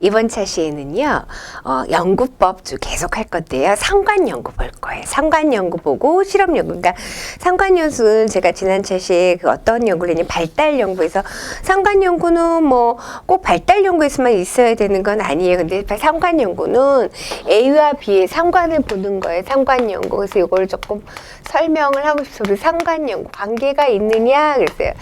이번 차시에는요, 어, 연구법 쭉 계속 할 건데요. 상관연구 볼 거예요. 상관연구 보고 실험연구. 그러니까 상관연수는 제가 지난 차시에 그 어떤 연구를 했냐면 발달연구에서 상관연구는 뭐 꼭 발달연구에서만 있어야 되는 건 아니에요. 근데 상관연구는 A와 B의 상관을 보는 거예요. 상관연구. 그래서 이걸 조금 설명을 하고 싶어서 상관연구 관계가 있느냐 그랬어요.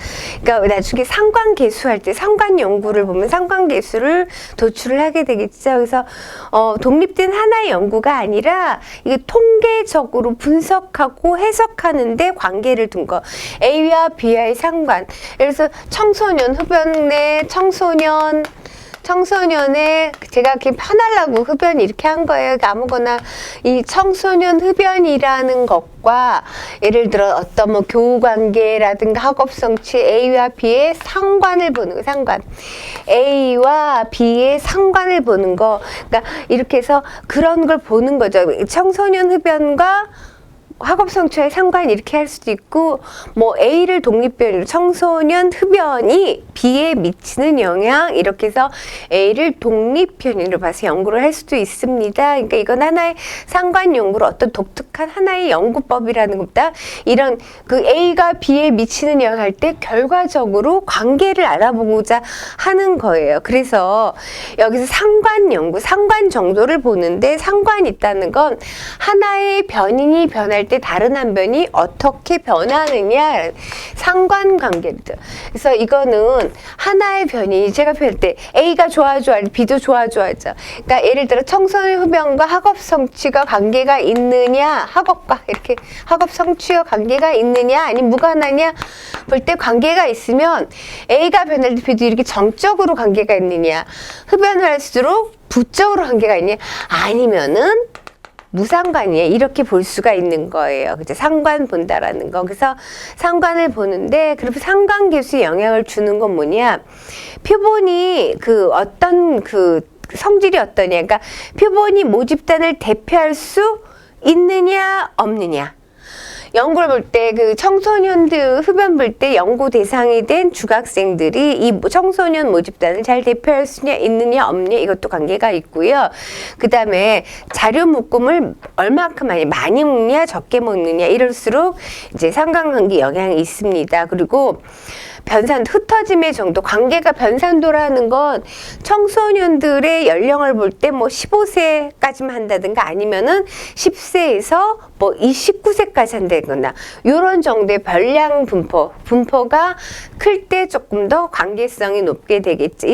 그러니까 나중에 상관계수 할 때 상관연구를 보면 상관계수를 도출 을 하게 되겠죠. 그래서 어, 독립된 하나의 연구가 아니라 이게 통계적으로 분석하고 해석하는데 관계를 둔 거. A와 B와의 상관. 예를 들어서 청소년 흡연의 청소년 청소년의 제가 이렇게 편하려고 흡연 이렇게 한 거예요. 그러니까 아무거나 이 청소년 흡연이라는 것과 예를 들어 어떤 뭐 교우 관계라든가 학업 성취 A와 B의 상관을 보는 거 상관 A와 B의 상관을 보는 거 그러니까 이렇게 해서 그런 걸 보는 거죠. 청소년 흡연과 학업 성취와의 상관 이렇게 할 수도 있고 뭐 A를 독립변으로 청소년 흡연이 B에 미치는 영향 이렇게 해서 A를 독립변으로 봐서 연구를 할 수도 있습니다. 그러니까 이건 하나의 상관 연구로 어떤 독특한 하나의 연구법이라는 것보다 이런 그 A가 B에 미치는 영향 할 때 결과적으로 관계를 알아보고자 하는 거예요. 그래서 여기서 상관 연구, 상관 정도를 보는데 상관이 있다는 건 하나의 변인이 변할 때 다른 한 변이 어떻게 변하느냐 상관관계죠. 그래서 이거는 하나의 변이 제가 표현할 때 A가 좋아 좋아 B도 좋아 좋아하죠. 그러니까 예를 들어 청소년 흡연과 학업 성취가 관계가 있느냐 학업과 이렇게 학업 성취와 관계가 있느냐 아니면 무관하냐 볼 때 관계가 있으면 A가 변할 때 B도 이렇게 정적으로 관계가 있느냐 흡연을 할수록 부적으로 관계가 있냐 아니면은 무상관이에요. 이렇게 볼 수가 있는 거예요. 그죠? 상관 본다라는 거. 그래서 상관을 보는데, 그렇게 상관계수에 영향을 주는 건 뭐냐? 표본이 그 어떤 그 성질이 어떠냐? 그러니까 표본이 모집단을 대표할 수 있느냐, 없느냐. 연구를 볼 때 그 청소년들 흡연 볼 때 연구 대상이 된 중학생들이 이 청소년 모집단을 잘 대표할 수 있느냐 없느냐 이것도 관계가 있고요. 그 다음에 자료 묶음을 얼마큼 많이 많이 먹느냐 적게 먹느냐 이럴수록 이제 상관관계 영향이 있습니다. 그리고 변산 흩어짐의 정도 관계가 변산도라는 건 청소년들의 연령을 볼 때 뭐 15세까지만 한다든가 아니면은 10세에서 뭐 29세까지 한다거나 요런 정도의 변량 분포 분포가 클 때 조금 더 관계성이 높게 되겠지.